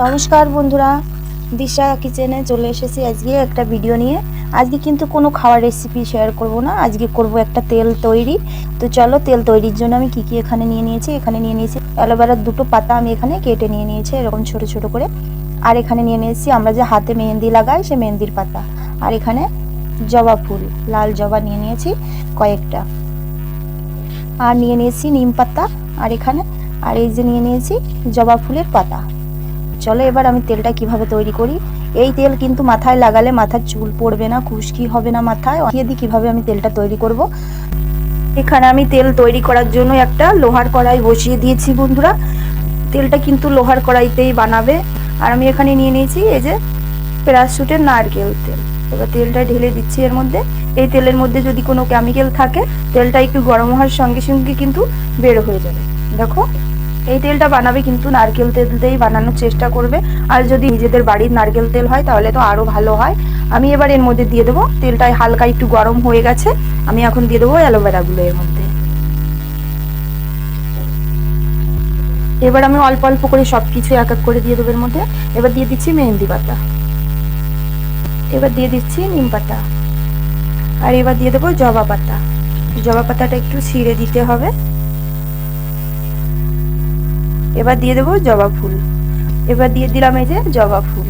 নমস্কার বন্ধুরা, দিশা কিচেনে চলে এসেছি আজকে একটা ভিডিও নিয়ে। আজকে কিন্তু কোনো খাওয়ার রেসিপি শেয়ার করব না, আজকে করব একটা তেল তৈরি। তো চলো তেল তৈরির জন্য আমি কি কি এখানে নিয়ে নিয়েছি, এখানে নিয়ে নিয়েছি অ্যালোভেরার দুটো পাতা আমি এখানে কেটে নিয়ে নিয়েছি, এরকম ছোট ছোট করে। আর এখানে নিয়ে নিয়েছি আমরা যে হাতে মেহেন্দি লাগাই সে মেহেন্দির পাতা। আর এখানে জবা ফুল, লাল জবা নিয়ে নিয়েছি কয়েকটা। আর নিয়ে নিয়েছি নিম পাতা, আর এখানে, আর এই যে নিয়ে নিয়েছি জবা ফুলের পাতা। চলো এবার আমি তেলটা কীভাবে তৈরি করি? এই তেল কিন্তু মাথায় লাগালে মাথার চুল পড়বে না, খুশকি হবে না মাথায়। দিয়ে কীভাবে আমি তেলটা তৈরি করব? এখানে আমি তেল তৈরি করার জন্য একটা লোহার কড়াই বসিয়ে দিয়েছি বন্ধুরা। তেলটা কিন্তু লোহার কড়াইতেই বানাবে। আর আমি এখানে নিয়ে নিয়েছি এই যে প্যারাশুটের নারকেল তেল। এবার তেলটা ঢেলে দিচ্ছি এর মধ্যে। এই তেলের মধ্যে যদি কোনো কেমিক্যাল থাকে, তেলটা একটু গরম হওয়ার সঙ্গে সঙ্গে কিন্তু বের হয়ে যাবে। দেখো এই তেলটা বানাবে কিন্তু নারকেল তেল দিয়েই বানানোর চেষ্টা করবে। আর যদি নিজেদের বাড়ির নারকেল তেল হয়, তাহলে তো আরও ভালো হয়। আমি এবার এর মধ্যে দিয়ে দেবো। তেলটাই হালকা একটু গরম হয়ে গেছে। আমি এখন দিয়ে দেবো অ্যালোভেরাগুলো এর মধ্যে। এবার আমি অল্প অল্প করে সব কিছু এক এক করে দিয়ে দেবো এর মধ্যে। এবার দিয়ে দিচ্ছি মেহেন্দি পাতা। এবার দিয়ে দিচ্ছি নিম পাতা। আর এবার দিয়ে দেবো জবা পাতা। জবা পাতাটা একটু ছিঁড়ে দিতে হবে। এবার দিয়ে দেবো জবা ফুল। এবার দিয়ে দিলাম এই যে জবা ফুল।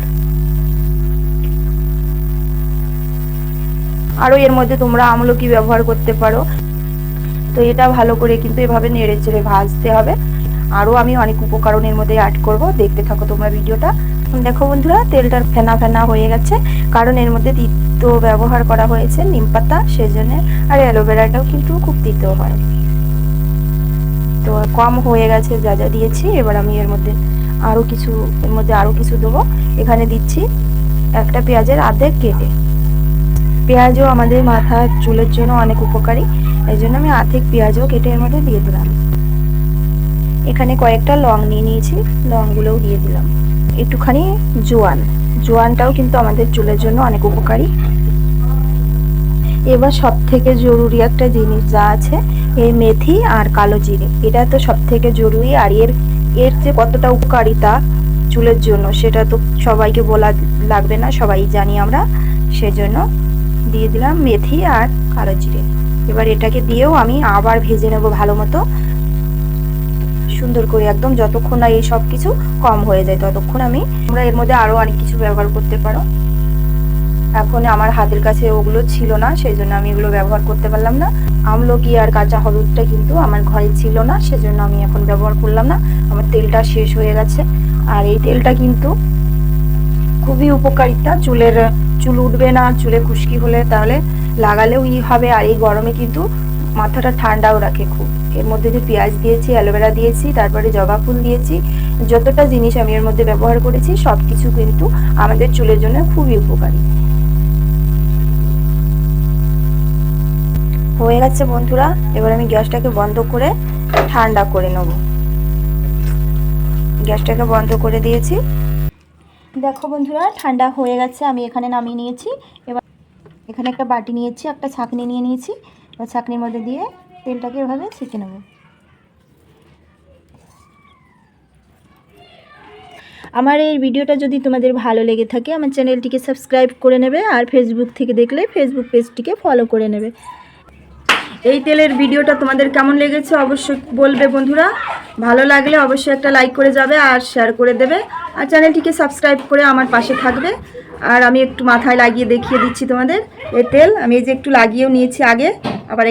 আরও এর মধ্যে তোমরা আমলকি ব্যবহার করতে পারো। তো এটা ভালো করে কিন্তু এভাবে নেড়ে চেড়ে ভাজতে হবে। আরও আমি অনেক উপকরণের মধ্যে অ্যাড করব। দেখতে থাকো তোমরা ভিডিওটা। দেখো বন্ধুরা, তেলটা ফেনা ফেনা হয়ে গেছে। কারণ এর মধ্যে তিতো ব্যবহার করা হয়েছে, নিম পাতা, সেজন্য। আর অ্যালোভেরাটাও কিন্তু খুব তিতো হয়। তো কম হয়ে গেছে যা যা দিয়েছি, এবার আমি এর মধ্যে আরও কিছু, এর মধ্যে আরও কিছু দেবো। এখানে দিচ্ছি একটা পেঁয়াজের আর্ধেক কেটে। পেঁয়াজও আমাদের মাথা চুলের জন্য অনেক উপকারী, এই জন্য আমি আর্ধেক পেঁয়াজও কেটে এর মধ্যে দিয়ে দিলাম। এখানে কয়েকটা লং নিয়ে নিয়েছি, লংগুলোও দিয়ে দিলাম। একটুখানি জোয়ান, জোয়ানটাও কিন্তু আমাদের চুলের জন্য অনেক উপকারী। এবার সব থেকে জরুরি একটা জিনিস যা আছে এই মেথি আর কালো জিরে। এটা তো সব থেকে জরুরি আর এর এর যে কতটা উপকারিতা চুলের জন্য, সেটা তো সবাইকে বলা লাগবে না, সবাই জানি আমরা। সেজন্য দিয়ে দিলাম মেথি আর কালো জিরে। এবার এটাকে দিয়েও আমি আবার ভেজে নেব ভালো মতো। সুন্দর করে একদম যতক্ষণ না এই সব কিছু কম হয়ে যায়, ততক্ষণ আমি আমরা এর মধ্যে আরও অনেক কিছু ব্যবহার করতে পারো। এখন আমার হাতের কাছে ওগুলো ছিল না সেই জন্য আমি এগুলো ব্যবহার করতে পারলাম না। আমলকি আর কাঁচা হলুদটা কিন্তু আমার ঘরে ছিল না, সেজন্য আমি এখন ব্যবহার করলাম না। আমার তেলটা শেষ হয়ে গেছে। আর এই তেলটা কিন্তু খুবই উপকারিতা। চুলের, চুল উঠবে না, চুলে খুশকি হলে তাহলে লাগালেও ই হবে। আর এই গরমে কিন্তু মাথাটা ঠান্ডাও রাখে খুব। এর মধ্যে যে পেঁয়াজ দিয়েছি, অ্যালোভেরা দিয়েছি, তারপরে জবা ফুল দিয়েছি, যতটা জিনিস আমি এর মধ্যে ব্যবহার করেছি সব কিছু কিন্তু আমাদের চুলের জন্য খুবই উপকারী। হয়ে গেছে বন্ধুরা, এবার আমি গ্যাসটাকে বন্ধ করে ঠান্ডা করে নেব। গ্যাসটাকে বন্ধ করে দিয়েছি। দেখো বন্ধুরা, ঠান্ডা হয়ে গেছে, আমি এখানে নামিয়ে নিয়েছি। এবার এখানে একটা বাটি নিয়েছি, একটা ছাঁকনি নিয়ে নিয়েছি। এবার ছাঁকনির মধ্যে দিয়ে তেলটাকে এভাবে ছেঁকে নেব। আমার এই ভিডিওটা যদি তোমাদের ভালো লেগে থাকে, আমার চ্যানেলটিকে সাবস্ক্রাইব করে নেবে আর ফেসবুক থেকে দেখলে ফেসবুক পেজটিকে ফলো করে নেবে। এই তেলের ভিডিওটা তোমাদের কেমন লেগেছে অবশ্যই বলবে বন্ধুরা। ভালো লাগলে অবশ্যই একটা লাইক করে যাবে আর শেয়ার করে দেবে। আর চ্যানেলটিকে সাবস্ক্রাইব করে আমার পাশে থাকবে। আর আমি একটু মাথায় লাগিয়ে দেখিয়ে দিচ্ছি তোমাদের। এই তেল আমি এই যে একটু লাগিয়েও নিয়েছি আগে, আবার